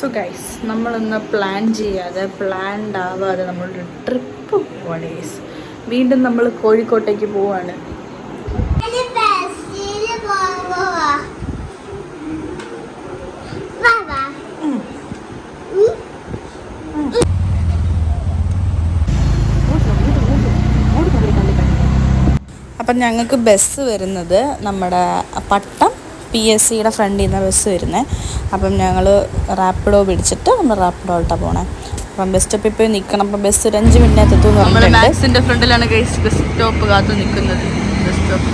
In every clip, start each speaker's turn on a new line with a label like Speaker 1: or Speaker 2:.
Speaker 1: So guys നമ്മളിന്ന് plan ചെയ്യാതെ planned ആവാതെ നമ്മളൊരു ട്രിപ്പ് പോവാണ് ഗൈസ് വീണ്ടും നമ്മൾ കോഴിക്കോട്ടേക്ക് പോവാണ്. അപ്പം ഞങ്ങൾക്ക് ബസ് വരുന്നത് നമ്മുടെ പട്ടം പി എസ് സിയുടെ ഫ്രണ്ടിൽ നിന്ന് ബസ് വരുന്നത് അപ്പം ഞങ്ങൾ റാപ്പിഡോ പിടിച്ചിട്ട് നമ്മൾ റാപ്പിഡോട്ടാണ് പോണേ. അപ്പം ബസ് സ്റ്റോപ്പിൽ പോയി നിൽക്കണം അപ്പം ബസ് ഒരു അഞ്ച് മിനിറ്റ് എത്തുമെന്ന് പറഞ്ഞിട്ടുണ്ട്. ഫ്രണ്ടിലാണ് ബസ് സ്റ്റോപ്പ് കാത്തു നിൽക്കുന്നത് ബസ് സ്റ്റോപ്പ്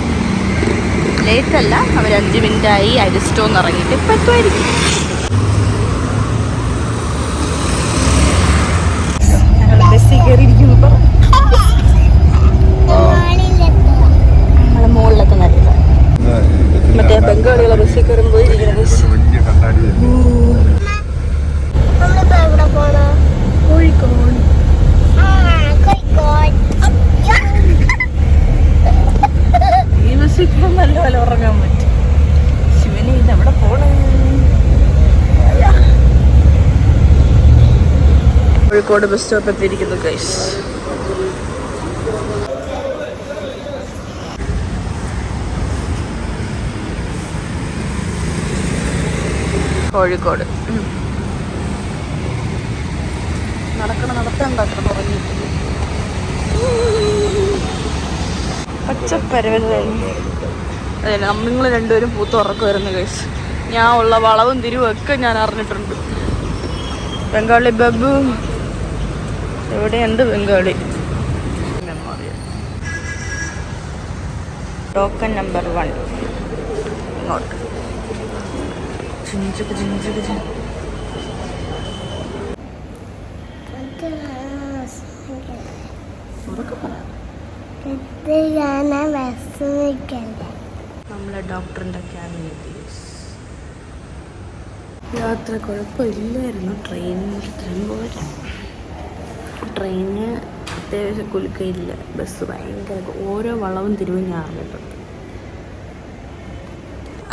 Speaker 1: ലേറ്റ് അല്ല. അവർ അഞ്ച് മിനിറ്റായി അരിസ്റ്റോ എന്ന് ഇറങ്ങിയിട്ട് ഇപ്പം എത്തുമായിരിക്കും ഞങ്ങൾ ബസ്സിൽ കയറിയിരിക്കുന്നു ഇപ്പം
Speaker 2: മോളിലെത്തുക.
Speaker 1: നമ്മളെ മുകളിലൊക്കെ നല്ല മറ്റേ ബംഗാളികളെ ബസ്സിൽ കയറുമ്പോൾ ഇരിക്കുന്ന ബസ്
Speaker 3: വലിയ കണ്ണാടി
Speaker 2: നമ്മളിപ്പോ എവിടെ പോണോ?
Speaker 1: കോഴിക്കോട്
Speaker 2: ആ, കോഴിക്കോട്. അയ്യോ.
Speaker 1: ഈ ബസ്സിൽ ഇപ്പം നല്ലപോലെ ഉറങ്ങാൻ പറ്റും ശിവനെ ഇത് എവിടെ പോണേ കോഴിക്കോട് ബസ് സ്റ്റോപ്പ് എത്തിയിരിക്കുന്നു ഗൈസ് കോഴിക്കോട്. നടക്കണം നടത്തണ്ടാക്കണം തുടങ്ങിയിട്ടില്ല പച്ചപ്പരവന് കഴിഞ്ഞു. അതെ നിങ്ങൾ രണ്ടുപേരും പൂത്ത് ഉറക്കുമായിരുന്നു കേസ് ഞാൻ ഉള്ള വളവും തിരിവും ഒക്കെ ഞാൻ അറിഞ്ഞിട്ടുണ്ട്. ബംഗാളി ബബു എന്ത് Bengali. Memorial token number one ഇങ്ങോട്ട് ചിഞ്ചക്ക് ചിഞ്ചക്ക് നമ്മളെ ഡോക്ടറിന്റെ യാത്ര കുഴപ്പമില്ലായിരുന്നു. ട്രെയിനിൽ ഇത്രയും പോരാ. ട്രെയിന് അത്യാവശ്യം കുലുക്കയില്ല. ബസ് ഭയങ്കര ഓരോ വളവും തിരിവും ഞാൻ അറിഞ്ഞിട്ടുണ്ട്.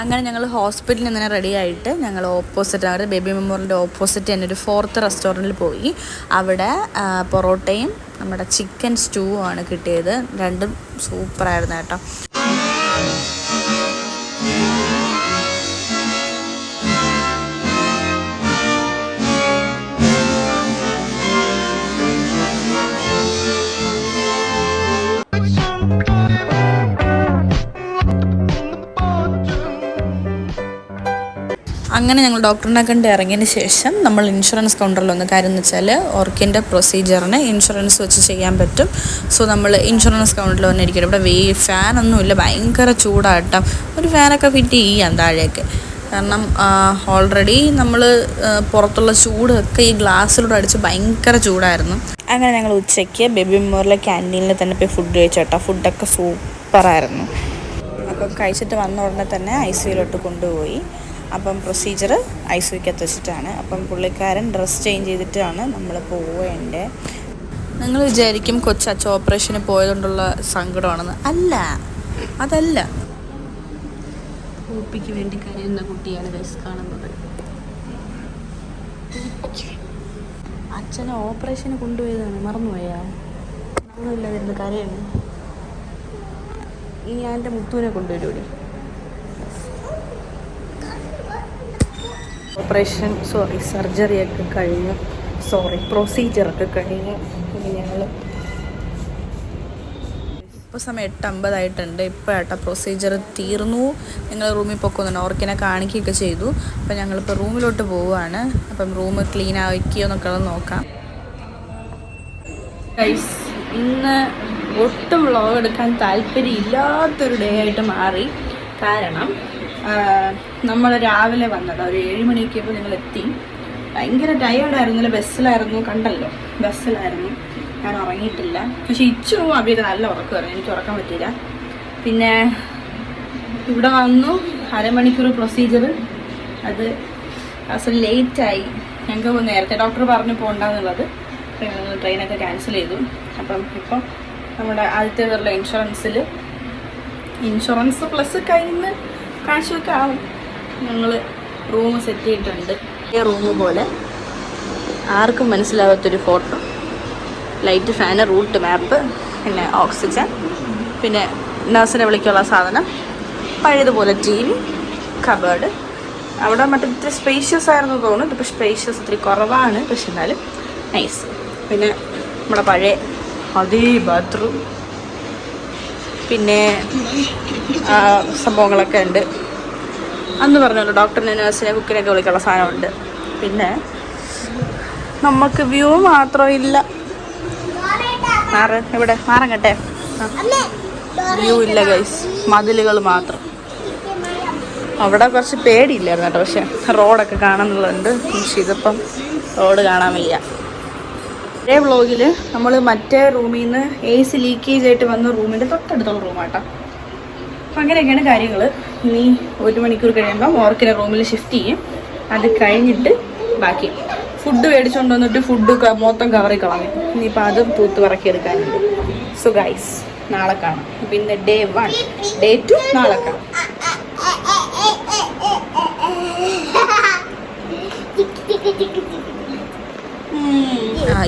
Speaker 1: അങ്ങനെ ഞങ്ങൾ ഹോസ്പിറ്റലിൽ നിന്ന് റെഡി ആയിട്ട് ഞങ്ങൾ ഓപ്പോസിറ്റ് അവരുടെ ബേബി മെമ്മോറിയലിന്റെ ഓപ്പോസിറ്റ് തന്നെ ഒരു ഫോർത്ത് റെസ്റ്റോറന്റിൽ പോയി. അവിടെ പൊറോട്ടയും നമ്മുടെ ചിക്കൻ സ്റ്റൂവും ആണ് കിട്ടിയത്. രണ്ടും സൂപ്പറായിരുന്നു കേട്ടോ. അങ്ങനെ ഞങ്ങൾ ഡോക്ടറിനെ കണ്ട് ഇറങ്ങിയതിന് ശേഷം നമ്മൾ ഇൻഷുറൻസ് കൗണ്ടറിൽ വന്ന കാര്യം എന്ന് വെച്ചാൽ ഓർക്കിന്റെ പ്രൊസീജിയറിന് ഇൻഷുറൻസ് വെച്ച് ചെയ്യാൻ പറ്റും. സോ നമ്മൾ ഇൻഷുറൻസ് കൗണ്ടറിൽ വന്നിരിക്കണം ഇവിടെ വേ ഫാനൊന്നുമില്ല. ഭയങ്കര ചൂടാട്ടോ. ഒരു ഫാനൊക്കെ ഫിറ്റ് ചെയ്യാം താഴേക്ക്. കാരണം ഓൾറെഡി നമ്മൾ പുറത്തുള്ള ചൂടൊക്കെ ഈ ഗ്ലാസ്സിലൂടെ അടിച്ച് ഭയങ്കര ചൂടായിരുന്നു. അങ്ങനെ ഞങ്ങൾ ഉച്ചയ്ക്ക് ബേബി മെമ്മോറിയൽ ക്യാന്റീനിൽ തന്നെ പോയി ഫുഡ് കഴിച്ചു കേട്ടോ. ഫുഡൊക്കെ സൂപ്പറായിരുന്നു. അപ്പം കഴിച്ചിട്ട് വന്ന ഉടനെ തന്നെ ഐ സിയിലോട്ട് കൊണ്ടുപോയി. അപ്പം പ്രൊസീജിയർ ഐ സിക്കകത്ത് വെച്ചിട്ടാണ്. അപ്പം പുള്ളിക്കാരൻ ഡ്രസ്സ് ചേഞ്ച് ചെയ്തിട്ടാണ് നമ്മൾ പോവേണ്ടത് നിങ്ങൾ വിചാരിക്കും കൊച്ചച്ച ഓപ്പറേഷന് പോയതുകൊണ്ടുള്ള സങ്കടമാണെന്ന്. അല്ല അതല്ല. ഓപ്പിക്ക് വേണ്ടി കരയുന്ന കുട്ടിയാണ് ബസ് കാണുന്നത്. അച്ഛനെ ഓപ്പറേഷന് കൊണ്ടുപോയതാണ്. മറന്നുപോയാ? നമ്മളില്ലാതിരുന്ന് കരയാണ്. ഇനി ഞാൻ എന്റെ മുത്തുവിനെ കൊണ്ടുവരൂടി ഓപ്പറേഷൻ സോറി സർജറിയൊക്കെ കഴിഞ്ഞു. സോറി പ്രൊസീജിയറൊക്കെ കഴിഞ്ഞ്. ഇനി ഞങ്ങൾ ഇപ്പോൾ സമയം എട്ട് അമ്പതായിട്ടുണ്ട്. ഇപ്പോഴാട്ടോ പ്രൊസീജിയർ തീർന്നു. നിങ്ങൾ റൂമിൽ പൊക്കുന്നുണ്ട്. ഓർക്കിനെ കാണിക്കുകയൊക്കെ ചെയ്തു. അപ്പം ഞങ്ങളിപ്പോൾ റൂമിലോട്ട് പോവുകയാണ്. അപ്പം റൂം ക്ലീൻ ആക്കിയോ എന്നൊക്കെ ഉള്ളത് നോക്കാം. ഗൈസ് ഇന്ന് ഒട്ടും വ്ളോഗ് എടുക്കാൻ താല്പര്യം ഇല്ലാത്തൊരു ഡേ ആയിട്ട് മാറി. കാരണം നമ്മൾ രാവിലെ വന്നത്. ഒരു ഏഴ് മണിയൊക്കെയപ്പോൾ ഞങ്ങൾ എത്തി ഭയങ്കര ടയേർഡായിരുന്നില്ല ബസ്സിലായിരുന്നു. കണ്ടല്ലോ. ബസ്സിലായിരുന്നു. ഞാൻ ഉറങ്ങിയിട്ടില്ല. പക്ഷെ ഇച്ചു അവർ നല്ല ഉറക്കമായിരുന്നു എനിക്ക് ഉറക്കാൻ പറ്റില്ല പിന്നെ ഇവിടെ വന്നു. അരമണിക്കൂർ പ്രൊസീജിയർ അത് അസൽ ലേറ്റായി ഞങ്ങൾക്ക് നേരത്തെ ഡോക്ടർ പറഞ്ഞു പോകണ്ടെന്നുള്ളത് ട്രെയിനൊക്കെ ക്യാൻസൽ ചെയ്തു. അപ്പം ഇപ്പം നമ്മുടെ ആദ്യത്തെ ഇൻഷുറൻസിൽ ഇൻഷുറൻസ് പ്ലസ് കയ്യിൽ നിന്ന് കാശൊക്കെ ആവും. ഞങ്ങൾ റൂം സെറ്റ് ചെയ്തിട്ടുണ്ട്. ഈ റൂം പോലെ ആർക്കും മനസ്സിലാവാത്തൊരു photo light fan route map പിന്നെ ഓക്സിജൻ പിന്നെ നഴ്സിനെ വിളിക്കാനുള്ള സാധനം പഴയതുപോലെ ടി വി കബേർഡ് അവിടെ മറ്റേ സ്പേഷ്യസ് ആയിരുന്നു തോന്നുന്നു. ഇതിപ്പോൾ സ്പേഷ്യസ് ഇത്തിരി കുറവാണ്. പക്ഷെ എന്നാലും നൈസ് പിന്നെ നമ്മുടെ പഴയ അതേ ബാത്റൂം പിന്നെ സംഭവങ്ങളൊക്കെ ഉണ്ട്. അന്ന് പറഞ്ഞല്ലോ ഡോക്ടറിനെ നഴ്സിനെ കുക്കിനെയൊക്കെ വിളിക്കാനുള്ള സാധനമുണ്ട്. പിന്നെ നമുക്ക് വ്യൂ മാത്രമില്ല. മാറ് ഇവിടെ മാറങ്ങട്ടെ. വ്യൂ ഇല്ല ഗൈസ് മതിലുകൾ മാത്രം. അവിടെ കുറച്ച് പേടിയില്ലായിരുന്നു കേട്ടോ പക്ഷെ റോഡൊക്കെ കാണുന്നുള്ളതുണ്ട്. പക്ഷെ ഇതിപ്പം റോഡ് കാണാൻ വയ്യ. ഇതേ വ്ളോഗിൽ നമ്മൾ മറ്റേ റൂമിൽ നിന്ന് എ സി ലീക്കേജ് ആയിട്ട് വന്ന റൂമിന്റെ തൊട്ടടുത്തുള്ള റൂമാട്ടോ. അപ്പം അങ്ങനെയൊക്കെയാണ് കാര്യങ്ങൾ ഇനി ഒരു മണിക്കൂർ കഴിയുമ്പോൾ ഓർക്കിനെ റൂമിൽ ഷിഫ്റ്റ് ചെയ്യും. അത് കഴിഞ്ഞിട്ട് ബാക്കി ഫുഡ് മേടിച്ചുകൊണ്ട് വന്നിട്ട് ഫുഡ് മൊത്തം കവറി കളഞ്ഞു. ഇനിയിപ്പോൾ അതും തൂത്ത് പറക്കി എടുക്കാനുണ്ട് സോ ഗൈസ് നാളെ കാണാം. പിന്നെ ഡേ വൺ ഡേ ടു നാളെ കാണാം.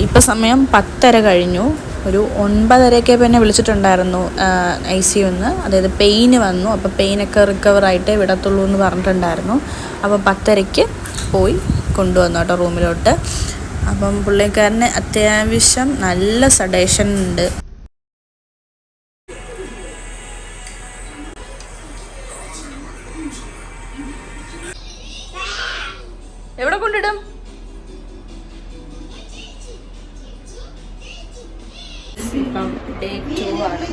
Speaker 1: ഇപ്പം സമയം പത്തര കഴിഞ്ഞു. ഒരു ഒൻപതരയൊക്കെ പിന്നെ വിളിച്ചിട്ടുണ്ടായിരുന്നു ഐ സി യുന്ന്. അതായത് പെയിന് വന്നു. അപ്പോൾ പെയിനൊക്കെ റിക്കവർ വിടത്തുള്ളൂ എന്ന് പറഞ്ഞിട്ടുണ്ടായിരുന്നു. അപ്പോൾ പത്തരയ്ക്ക് പോയി കൊണ്ടുവന്നു കേട്ടോ റൂമിലോട്ട്. അപ്പം പുള്ളിക്കാരന് അത്യാവശ്യം നല്ല സഡേഷൻ ഉണ്ട്. ഇപ്പം ഡേ ടു ആണ്.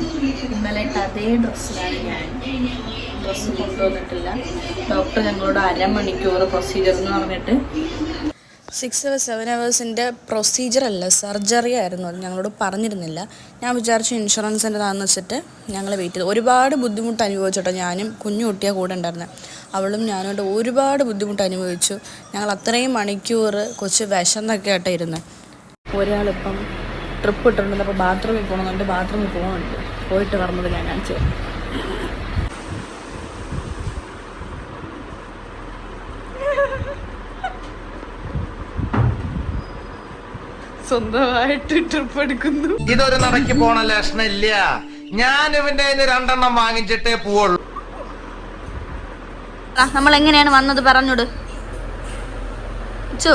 Speaker 1: ഇന്നലെ അതേ ഡ്രസ്സിലാണ് ഞാൻ ഡ്രസ്സ് കൊണ്ടുവന്നിട്ടില്ല. ഡോക്ടർ ഞങ്ങളോട് അരമണിക്കൂർ പ്രൊസീജിയർ എന്ന് പറഞ്ഞിട്ട് സിക്സ് അവർ സെവൻ അവേഴ്സിന്റെ പ്രൊസീജിയർ അല്ല സർജറി ആയിരുന്നു അത് ഞങ്ങളോട് പറഞ്ഞിരുന്നില്ല. ഞാൻ വിചാരിച്ചു ഇൻഷുറൻസിന്റെതാണെന്ന് വെച്ചിട്ട് ഞങ്ങൾ വെയിറ്റ് ചെയ്തു. ഒരുപാട് ബുദ്ധിമുട്ട് അനുഭവിച്ചോട്ടോ ഞാനും കുഞ്ഞു കുട്ടിയാ കൂടെ ഉണ്ടായിരുന്നത് അവളും ഞാനോട് ഒരുപാട് ബുദ്ധിമുട്ട് അനുഭവിച്ചു. ഞങ്ങൾ അത്രയും മണിക്കൂർ കൊച്ച് വിശന്നൊക്കെ ആയിട്ടായിരുന്നു ഒരാളിപ്പം ട്രിപ്പ് ഇട്ടിട്ടുണ്ട്. അപ്പോൾ ബാത്റൂമിൽ പോകണമെന്നുണ്ട് ബാത്റൂമിൽ പോകുന്നുണ്ട് പോയിട്ട് പറഞ്ഞത് ഞാൻ കാണിച്ചു തരാം. സ്വന്തമായിട്ട് ട്രിപ്പ് എടുക്കുന്നു.
Speaker 3: ഇതൊരു നടക്ക് പോണ ലക്ഷണില്ല. ഞാൻ ഇവന്റെ രണ്ടെണ്ണം വാങ്ങിച്ചിട്ടേ പോവുള്ളൂ.
Speaker 1: നമ്മൾ എങ്ങനെയാണ് വന്നത് പറഞ്ഞോട്. ചോ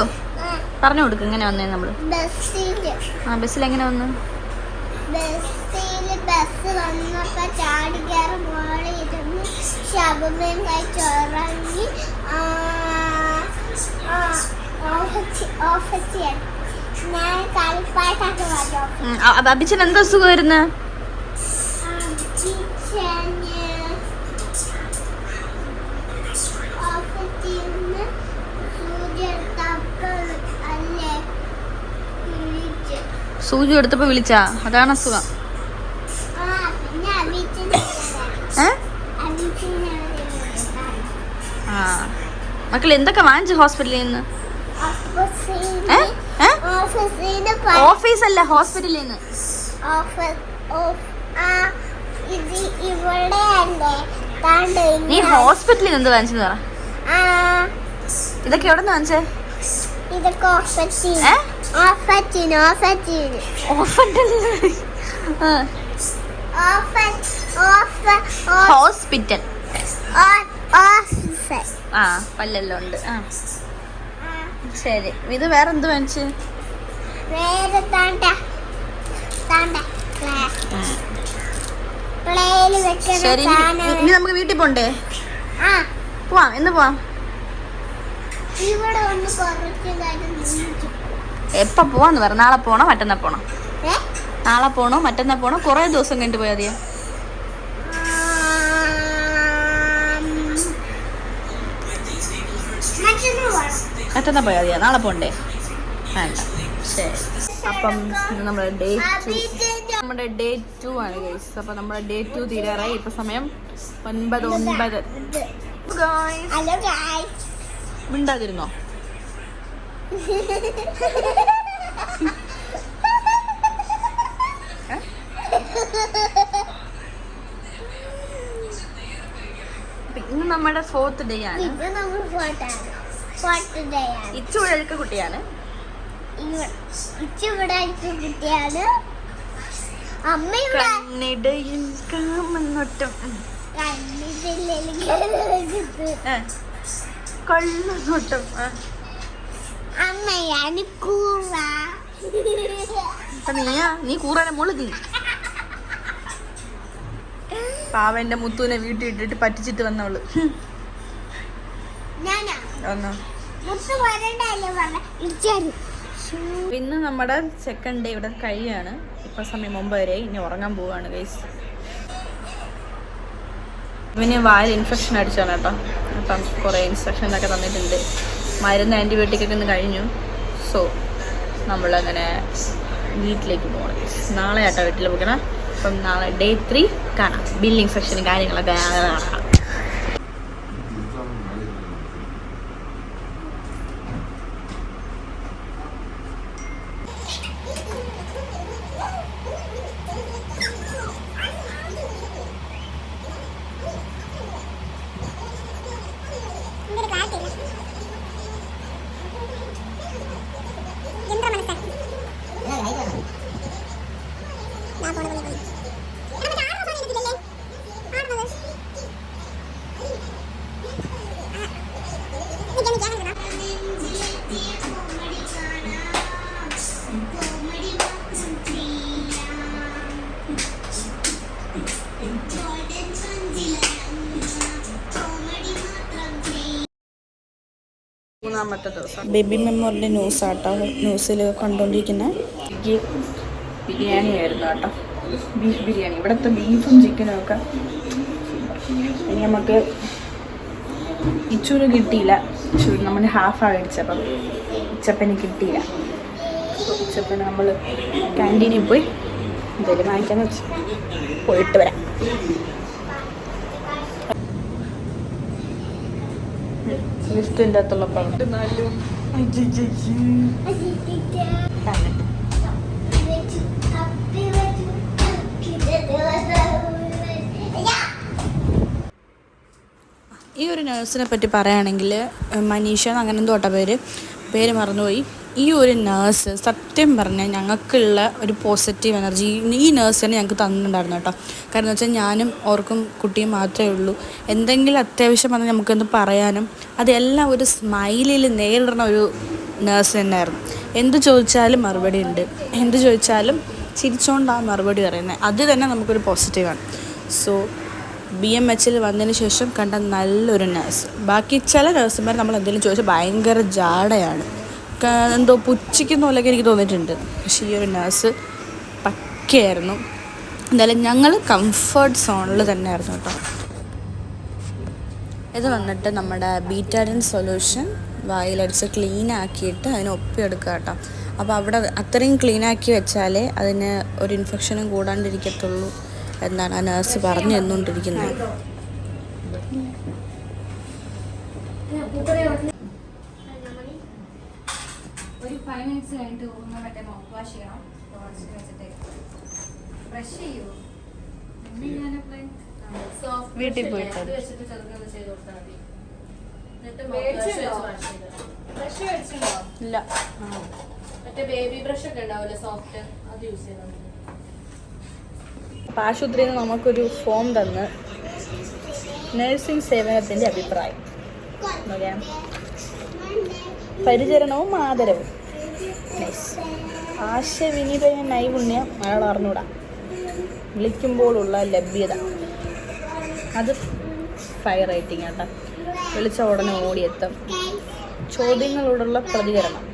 Speaker 1: പറഞ്ഞു കൊടുക്കും എങ്ങനെ വന്നേ
Speaker 2: നമ്മൾ
Speaker 1: ആ ബസ്സിൽ എങ്ങനെ വന്നു?
Speaker 2: ബസ് വന്നപ്പോ ചാടി കയറി മോളിൽ ഇരുന്ന്
Speaker 1: അഭിച്ചൻ എന്താ സുഖമായിരുന്നു
Speaker 2: ഓഫീസിന്ന് സൂര്യ എടുത്തപ്പോൾ അല്ലേ വിളിച്ച്
Speaker 1: സൂചി എടുത്തപ്പോ വിളിച്ചാ. അതാണ് അസുഖം.
Speaker 2: ആ
Speaker 1: മക്കൾ എന്തൊക്കെ വാങ്ങിച്ചു ഹോസ്പിറ്റലിൽ നിന്ന്? ഓഫീസ് അല്ല ഹോസ്പിറ്റലിൽ നിന്ന്. നീ ഹോസ്പിറ്റലിൽ നിന്ന് എന്ത് വാങ്ങിച്ചെന്ന് പറ. ഇതൊക്കെ എവിടെ നിന്ന് വാങ്ങിച്ചേ?
Speaker 2: ഇതൊക്കെ
Speaker 1: ഹോസ്പിറ്റൽ. ആ പല്ലെല്ലാം ഉണ്ട്. ആ. ശരി. ഇത് വേറെ എന്ത് വാങ്ങിച്ച്
Speaker 2: വേറെ താണ്ട. താണ്ട. പ്ലേയിൽ വെക്കുന്ന
Speaker 1: ശരി ഇനി- നമുക്ക് വീട്ടിൽ പോണ്ടേ? പോവാം. എന്ന് പോവാം?
Speaker 2: ഇവിടെ ഒന്ന് കുറച്ച് നേരം നിന്നിട്ട്
Speaker 1: എപ്പോ പോവാന്ന് പറ? നാളെ പോണോ മറ്റന്നാ പോണോ? നാളെ പോണോ മറ്റന്നാ പോണോ? കുറേ ദിവസം കഴിഞ്ഞിട്ട് പോയാൽ മതിയോ.
Speaker 2: മറ്റൊന്ന്
Speaker 1: പോയാൽ മതിയോ? നാളെ പോണ്ടേ? വേണ്ട. ശരി. അപ്പം നമ്മുടെ ഡേ ടു നമ്മുടെ ഡേ ടു ആണ് ഗൈസ് അപ്പൊ നമ്മുടെ ഡേ ടു തീരാറായി. ഇപ്പം സമയം ഒൻപത് ഒൻപത്. മിണ്ടാതിരുന്നോ? ഇന്ന് നമ്മുടെ ഫോർത്ത് ഡേ ആണ്. ഇച്ചുവിടൽക്ക് കുട്ടിയാണ്.
Speaker 2: കുട്ടിയാണ്.
Speaker 1: കണ്ണിടയിൽ കാമെന്നൊട്ടും കള്ളനോട്ടം
Speaker 2: അമ്മയാണ് കൂറ
Speaker 1: നീയാ നീ കൂറാനെ മുളുകി പാവന്റെ മുത്തുവിനെ വീട്ടിൽ ഇട്ടിട്ട് പറ്റിച്ചിട്ട്
Speaker 2: വന്നവൾ.
Speaker 1: ഇന്ന് നമ്മുടെ സെക്കൻഡ് ഡേ ഇവിടെ കഴിയാണ്. ഇപ്പൊ സമയം മുമ്പ് വരെ ഇനി ഉറങ്ങാൻ പോവാണ് ഗൈസ് ഇവന് വായിൽ ഇൻഫെക്ഷൻ അടിച്ചാണ് കേട്ടോ. അപ്പം കുറേ ഇൻസ്ട്രക്ഷൻ ഒക്കെ തന്നിട്ടുണ്ട്. മരുന്ന് ആന്റിബയോട്ടിക് ഒക്കെ ഒന്ന് കഴിഞ്ഞു. സോ നമ്മളങ്ങനെ വീട്ടിലേക്ക് പോകണം നാളെ ആട്ടോ വീട്ടിൽ പോകണം അപ്പം നാളെ ഡേ ത്രീ കാണാം. ബില്ലിംഗ് സെക്ഷനും കാര്യങ്ങളൊക്കെ. കാണാം മൂന്നാമത്തെ ദിവസം. ബേബി മെമ്മോറിന്റെ ന്യൂസ് ആട്ടോ ന്യൂസിൽ കണ്ടുകൊണ്ടിരിക്കുന്ന ബിരിയാണി ആയിരുന്നു കേട്ടോ ബീഫ് ബിരിയാണി. ഇവിടുത്തെ ബീഫും ചിക്കനും ഒക്കെ ഇനി നമുക്ക് ഇച്ചൂര് കിട്ടിയില്ല. ഇച്ചൂര് നമ്മൾ ഹാഫാണ് കഴിച്ചപ്പം ഉച്ചപ്പന് കിട്ടിയില്ല. So, ഉച്ചപ്പന് നമ്മൾ ക്യാന്റീനിൽ പോയി എന്തെങ്കിലും വാങ്ങിക്കാന്ന് വെച്ചു പോയിട്ട് വരാം. ലിസ്റ്റിന്റെ അകത്തുള്ള പണം ഈ ഒരു നേഴ്സിനെ പറ്റി പറയുകയാണെങ്കിൽ മനീഷ എന്ന് അങ്ങനെ എന്തോ പേര്. പേര് മറന്നുപോയി. ഈ ഒരു നേഴ്സ് സത്യം പറഞ്ഞാൽ ഞങ്ങൾക്കുള്ള ഒരു പോസിറ്റീവ് എനർജി ഈ നേഴ്സ് തന്നെ ഞങ്ങൾക്ക് തന്നിട്ടുണ്ടായിരുന്നു കേട്ടോ. കാരണം എന്ന് വെച്ചാൽ ഞാനും ഓർക്കും കുട്ടിയും മാത്രമേ ഉള്ളൂ. എന്തെങ്കിലും അത്യാവശ്യം വന്നാൽ നമുക്കൊന്ന് പറയാനും അതെല്ലാം ഒരു സ്മൈലിൽ നേരിടുന്ന ഒരു നേഴ്സ് തന്നെയായിരുന്നു. എന്ത് ചോദിച്ചാലും മറുപടി ഉണ്ട്. എന്ത് ചോദിച്ചാലും ചിരിച്ചുകൊണ്ടാണ് മറുപടി പറയുന്നത് അത് തന്നെ നമുക്കൊരു പോസിറ്റീവാണ് സോ ബി എം എച്ചിൽ വന്നതിന് ശേഷം കണ്ട നല്ലൊരു നേഴ്സ് ബാക്കി ചില നേഴ്സുമാർ നമ്മൾ എന്തെങ്കിലും ചോദിച്ചാൽ ഭയങ്കര ജാടയാണ്. എന്തോ പുച്ഛിക്കുന്ന പോലെയൊക്കെ എനിക്ക് തോന്നിയിട്ടുണ്ട്. പക്ഷേ ഈ ഒരു നേഴ്സ് പക്കയായിരുന്നു. എന്തായാലും ഞങ്ങൾ കംഫർട്ട് സോണിൽ തന്നെയായിരുന്നു കേട്ടോ. ഇത് വന്നിട്ട് നമ്മുടെ ബീറ്റാഡിൻ സൊല്യൂഷൻ വായിലടിച്ച് ക്ലീൻ ആക്കിയിട്ട് അതിനെ ഒപ്പിയെടുക്കുക കേട്ടോ. അപ്പോൾ അവിടെ അത്രയും ക്ലീൻ ആക്കി വെച്ചാലേ അതിന് ഒരു ഇൻഫെക്ഷനും കൂടാണ്ടിരിക്കത്തുള്ളൂ എന്നാണ് ആ നേഴ്സ് പറഞ്ഞു തന്നുകൊണ്ടിരിക്കുന്നത്.
Speaker 4: ഫൈവ് മിനിറ്റ്സ് കഴിഞ്ഞിട്ട് ഒന്ന് മറ്റേ മൗത്ത് വാഷ് ചെയ്യണം. ഫ്രഷ് വെച്ചിട്ട്. ബ്രഷ് ചെയ്യൂ.
Speaker 1: വീട്ടിൽ? പോയിട്ട്. ഇല്ല.
Speaker 4: മറ്റേ ബേബി ബ്രഷ് ഒക്കെ ഉണ്ടാവില്ലേ സോഫ്റ്റ് അത് യൂസ് ചെയ്താൽ
Speaker 1: ആശുപത്രിയിൽ നിന്ന് നമുക്കൊരു ഫോം തന്ന് നഴ്സിംഗ് സേവനത്തിന്റെ അഭിപ്രായം. പരിചരണവും ആദരവും. ആശയവിനിമയ നൈപുണ്യം മലയാളം അറിഞ്ഞൂടാ. വിളിക്കുമ്പോഴുള്ള ലഭ്യത. അത് ഫയർ റേറ്റിംഗ് കേട്ടോ വിളിച്ച ഉടനെ ഓടിയെത്തും. ചോദ്യങ്ങളോടുള്ള പ്രതികരണം.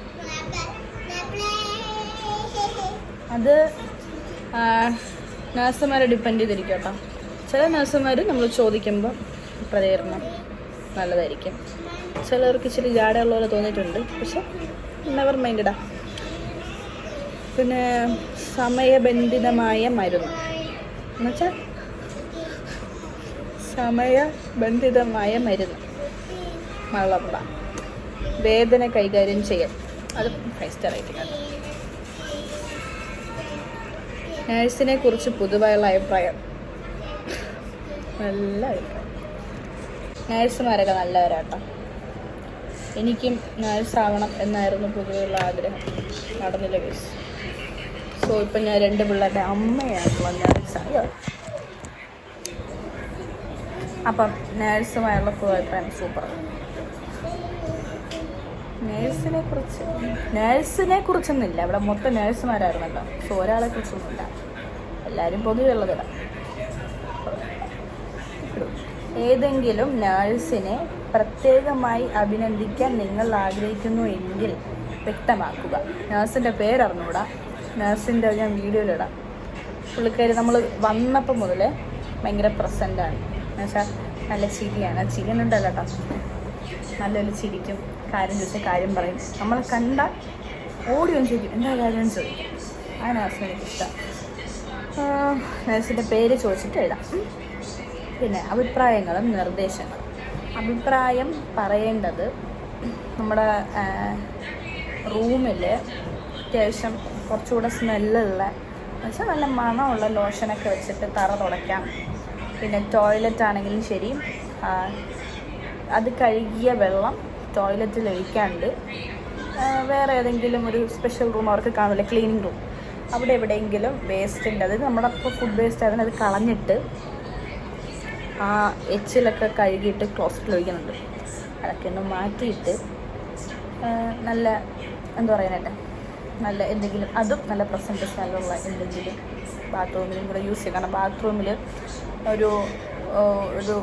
Speaker 1: അത് നഴ്സുമാരെ ഡിപ്പെൻഡ് ചെയ്തിരിക്കട്ടോ കേട്ടോ ചില നഴ്സുമാർ നമ്മൾ ചോദിക്കുമ്പോൾ പ്രതികരണം നല്ലതായിരിക്കും. ചിലർക്ക് ഇച്ചിരി ജാടയുള്ള പോലെ തോന്നിയിട്ടുണ്ട്. പക്ഷെ നെവർ മൈൻഡടാ പിന്നെ സമയബന്ധിതമായ മരുന്ന്. എന്നുവെച്ചാൽ സമയബന്ധിതമായ മരുന്ന്. മളമ്പ. വേദന കൈകാര്യം ചെയ്യൽ. അത് ഫൈവ് സ്റ്റാർ റേറ്റിംഗ് ആണ്. നേഴ്സിനെ കുറിച്ച് പൊതുവായുള്ള അഭിപ്രായം. നല്ല അഭിപ്രായം. നേഴ്സുമാരൊക്കെ നല്ലവരാട്ടോ. എനിക്കും നേഴ്സാവണം എന്നായിരുന്നു പൊതുവെയുള്ള ആഗ്രഹം. നടന്നില്ല കേസ്. സോ ഇപ്പം ഞാൻ രണ്ട് പിള്ളേരുടെ അമ്മയായിട്ടുള്ള വന്ന അപ്പം നേഴ്സുമായുള്ള അഭിപ്രായം സൂപ്പർ. നേഴ്സിനെ കുറിച്ച് നേഴ്സിനെ കുറിച്ചൊന്നുമില്ല. ഇവിടെ മൊത്തം നേഴ്സുമാരായിരുന്നല്ലോ. സോ ഒരാളെ കുറിച്ചൊന്നുമില്ല. എല്ലാവരും പൊതുവെ ഉള്ളതിടാം ഏതെങ്കിലും നേഴ്സിനെ പ്രത്യേകമായി അഭിനന്ദിക്കാൻ നിങ്ങൾ ആഗ്രഹിക്കുന്നു എങ്കിൽ വ്യക്തമാക്കുക. നേഴ്സിന്റെ പേരറിഞ്ഞൂടാ നേഴ്സിന്റെ ഞാൻ വീഡിയോയിലിടാം പുള്ളിക്കാരി നമ്മൾ വന്നപ്പോൾ മുതൽ ഭയങ്കര പ്രസന്റാണ് എന്നുവെച്ചാൽ നല്ല ചിരിയാണ്. ചിരിയുന്നുണ്ടല്ലോ കേട്ടോ. നല്ലൊരു ചിരിക്കും. കാര്യം ചോദിച്ചാൽ കാര്യം പറയും. നമ്മൾ കണ്ട ഓടി ഒന്ന് ചോദിക്കും എന്താ കാര്യം? ചോദിക്കും. ആ നേഴ്സിന് എനിക്കിഷ്ടം. നേഴ്സിന്റെ പേര് ചോദിച്ചിട്ട് ഉം. പിന്നെ അഭിപ്രായങ്ങളും നിർദ്ദേശങ്ങളും. അഭിപ്രായം പറയേണ്ടത് നമ്മുടെ റൂമിൽ അത്യാവശ്യം കുറച്ചുകൂടെ സ്മെല്ലുള്ള എന്നുവെച്ചാൽ നല്ല മണമുള്ള ലോഷനൊക്കെ വെച്ചിട്ട് തറ തുടയ്ക്കാം. പിന്നെ ടോയ്ലറ്റ് ആണെങ്കിലും ശരി. അത് കഴുകിയ വെള്ളം ടോയ്ലറ്റിൽ ഒഴിക്കാണ്ട്. വേറെ ഏതെങ്കിലും ഒരു സ്പെഷ്യൽ റൂം അവർക്ക് കാണില്ല ക്ലീനിങ് റൂം അവിടെ എവിടെയെങ്കിലും വേസ്റ്റ് ഉണ്ട്. അതായത് നമ്മുടെ ഇപ്പോൾ ഫുഡ് വേസ്റ്റ് ആയതിന് അത് കളഞ്ഞിട്ട് ആ എച്ചിലൊക്കെ കഴുകിയിട്ട് ക്ലോസറ്റിൽ ഒഴിക്കുന്നുണ്ട്. അതൊക്കെ ഒന്ന് മാറ്റിയിട്ട് നല്ല എന്താ പറയാനായിട്ട് നല്ല എന്തെങ്കിലും അതും നല്ല പ്രസന്റ് സ്ഥലമുള്ള എന്തെങ്കിലും ബാത്റൂമിലും കൂടെ യൂസ് ചെയ്യാം കാരണം ബാത്റൂമിൽ ഒരു ഒരു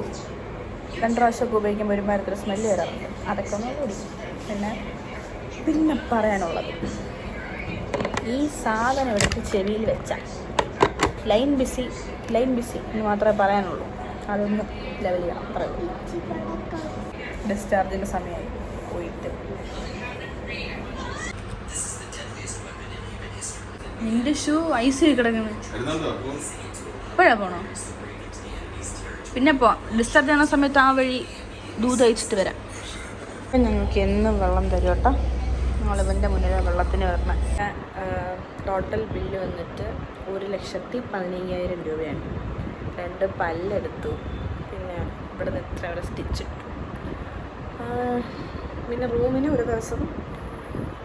Speaker 1: രണ്ട് പ്രാവശ്യമൊക്കെ ഉപയോഗിക്കുമ്പോൾ ഒരു മരത്തിൽ സ്മെല്ല് വരാറുണ്ട്. അതൊക്കെ ഒന്ന് കൂടി. പിന്നെ പിന്നെ പറയാനുള്ളത്. ഈ സാധനം എടുത്ത് ചെവിയിൽ വെച്ചാൽ ലൈൻ ബിസി ലൈൻ ബിസി എന്ന് മാത്രമേ പറയാനുള്ളൂ. അതൊന്ന് ലെവൽ ചെയ്യണം അത്രയുള്ളൂ ഡിസ്ചാർജിന്റെ സമയമായി പോയിട്ട് നിന്റെ ഷൂ ഐസ് കിടക്കുന്നു ഇപ്പോഴാ പോണോ? പിന്നെ പോവാം ഡിസ്ചാർജ് ചെയ്യുന്ന സമയത്ത് ആ വഴി ദൂത് അയച്ചിട്ട് വരാം. അപ്പം ഞങ്ങൾക്ക് എന്നും വെള്ളം തരും കേട്ടോ. ഞങ്ങളിവന്റെ മുന്നിൽ വെള്ളത്തിന് വരണം. ടോട്ടൽ ബില്ല് വന്നിട്ട് ഒരു ലക്ഷത്തി പതിനയ്യായിരം രൂപയാണ്. രണ്ട് പല്ലെടുത്തു. പിന്നെ ഇവിടെ നിന്ന് ഇത്ര വരെ സ്റ്റിച്ച് ഇട്ടു. ആ, പിന്നെ റൂമിന് ഒരു ദിവസം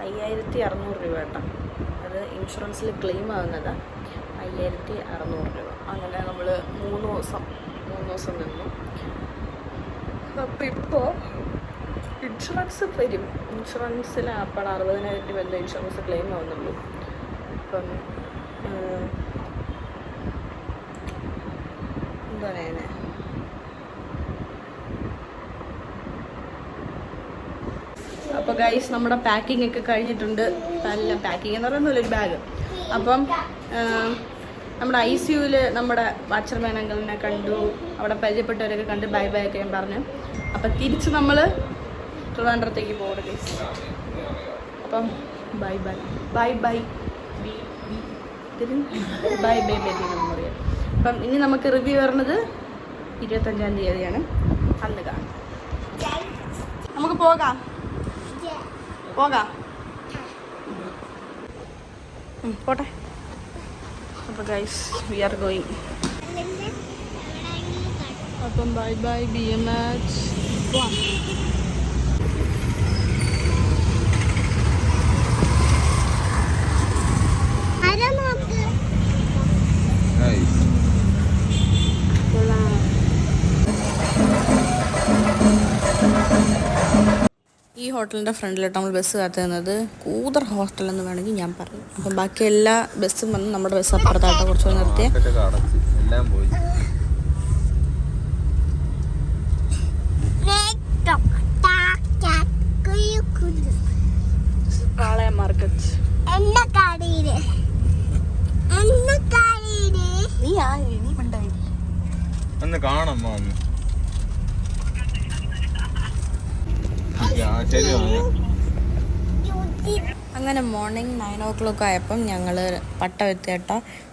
Speaker 1: അയ്യായിരത്തി അറുന്നൂറ് രൂപ കേട്ടോ. ഇൻഷുറൻസിൽ ക്ലെയിം ആകുന്നത് അയ്യായിരത്തി അറുന്നൂറ് രൂപ. അങ്ങനെ നമ്മൾ മൂന്ന് ദിവസം മൂന്ന് ദിവസം നിന്നു. അപ്പോൾ ഇപ്പോൾ ഇൻഷുറൻസ് വരും. ഇൻഷുറൻസിൽ അപ്പോൾ അറുപതിനായിരം രൂപ എന്താ ഇൻഷുറൻസ് ക്ലെയിം ആവുന്നുള്ളൂ. അപ്പം എന്താ പറയുന്നത് അപ്പോൾ ഗൈസ് നമ്മുടെ പാക്കിംഗ് ഒക്കെ കഴിഞ്ഞിട്ടുണ്ട്. നല്ല പാക്കിംഗ് എന്ന് പറയുന്നില്ല ഒരു ബാഗ് അപ്പം നമ്മുടെ ഐ സി യുവിൽ നമ്മുടെ വാച്ചർമാൻ കണ്ടു. അവിടെ പരിചയപ്പെട്ടവരൊക്കെ കണ്ട് ബൈ ബൈ ഒക്കെ ഞാൻ പറഞ്ഞു. അപ്പം തിരിച്ച് നമ്മൾ ട്രിവാൻഡ്രത്തേക്ക് പോകണം ഗൈസ് അപ്പം bye bye bye bye bye bye bye എന്ന് പറയാം. അപ്പം ഇനി നമുക്ക് റിവ്യൂ വരുന്നത് ഇരുപത്തഞ്ചാം തീയതിയാണ്. അന്ന് കാണാം. നമുക്ക് പോകാം. പോകാം. പോട്ടെ. അപ്പോൾ ഗൈസ് വി ആർ ഗോയിങ് അപ്പം bye bye B M H ഈ ഹോട്ടലിന്റെ ഫ്രണ്ടിലോട്ട് നമ്മൾ ബസ് കാത്തുന്നത് കൂതർ ഹോസ്റ്റൽ എന്ന് വേണമെങ്കിൽ ഞാൻ പറയും. അപ്പം ബാക്കി എല്ലാ ബസ്സും വന്ന് നമ്മുടെ ബസ് അപ്പുറത്തായിട്ട് കുറച്ച് നിർത്തിയ. പാളയം മാർക്കറ്റ് നീ ആ
Speaker 5: ഒന്ന് കാണാം ഒന്ന് ആ ശരി വാങ്ങാം
Speaker 1: അങ്ങനെ മോർണിംഗ് നയൻ ഓ ക്ലോക്ക് ആയപ്പം ഞങ്ങൾ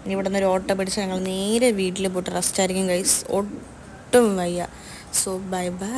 Speaker 1: ഇനി ഇവിടെ നിന്ന് ഒരു ഓട്ടോ പിടിച്ച് ഞങ്ങൾ നേരെ വീട്ടിൽ പോയിട്ട് റെസ്റ്റ് ആയിരിക്കും കഴിച്ച് ഒട്ടും വയ്യ. So bye bye